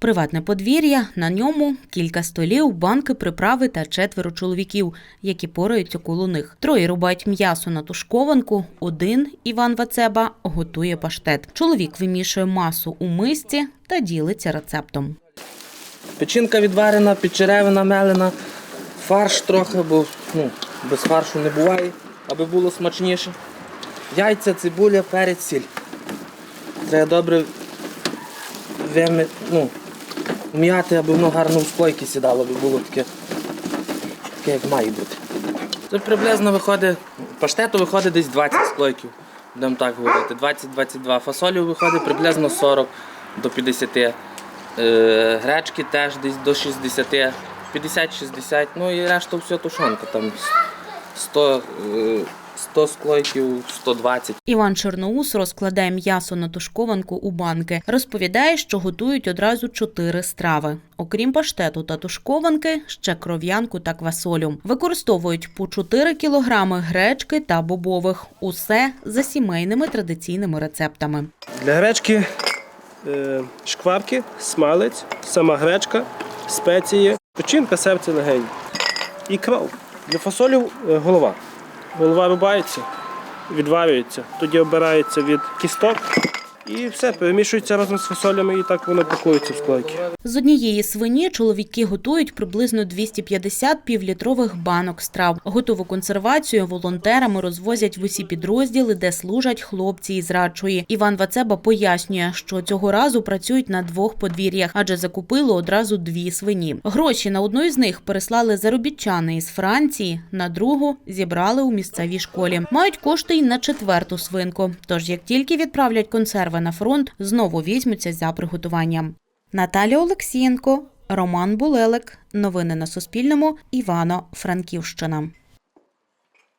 Приватне подвір'я, на ньому кілька столів, банки, приправи та четверо чоловіків, які пораються коло них. Троє рубають м'ясо на тушкованку. Один Іван Вацеба готує паштет. Чоловік вимішує масу у мисці та ділиться рецептом. Печінка відварена, підчеревина мелена, фарш трохи, бо ну, без фаршу не буває, аби було смачніше. Яйця, цибуля, перець, сіль. Треба добре вими, ну, вм'яти, аби воно гарно в слойки сідало, аби було таке, таке як має бути. Це приблизно виходить, паштету виходить десь 20 слойків, будемо так говорити, 20-22. Фасолів виходить приблизно 40 до 50. Е, гречки теж десь до 60, 50-60, ну і решта все тушонка, там 100, е, 100 склойків, 120. Іван Чорноус розкладає м'ясо на тушкованку у банки. Розповідає, що готують одразу чотири страви. Окрім паштету та тушкованки, ще кров'янку та квасолю. Використовують по 4 кілограми гречки та бобових. Усе за сімейними традиційними рецептами. Для гречки е, шкварки, смалець, сама гречка, спеції, печінка, серце, легень і кров. Для фасолів е, голова. Голова рубається, відварюється, тоді обирається від кісток і все, перемішується разом з фасолями і так воно пакується в склейки. З однієї свині чоловіки готують приблизно 250 півлітрових банок страв. Готову консервацію волонтерами розвозять в усі підрозділи, де служать хлопці із радшої. Іван Вацеба пояснює, що цього разу працюють на двох подвір'ях, адже закупили одразу дві свині. Гроші на одну із них переслали заробітчани із Франції, на другу зібрали у місцевій школі. Мають кошти й на четверту свинку. Тож, як тільки відправлять консерви на фронт, знову візьмуться за приготуванням. Наталя Олексієнко, Роман Булелик. Новини на Суспільному. Івано-Франківщина.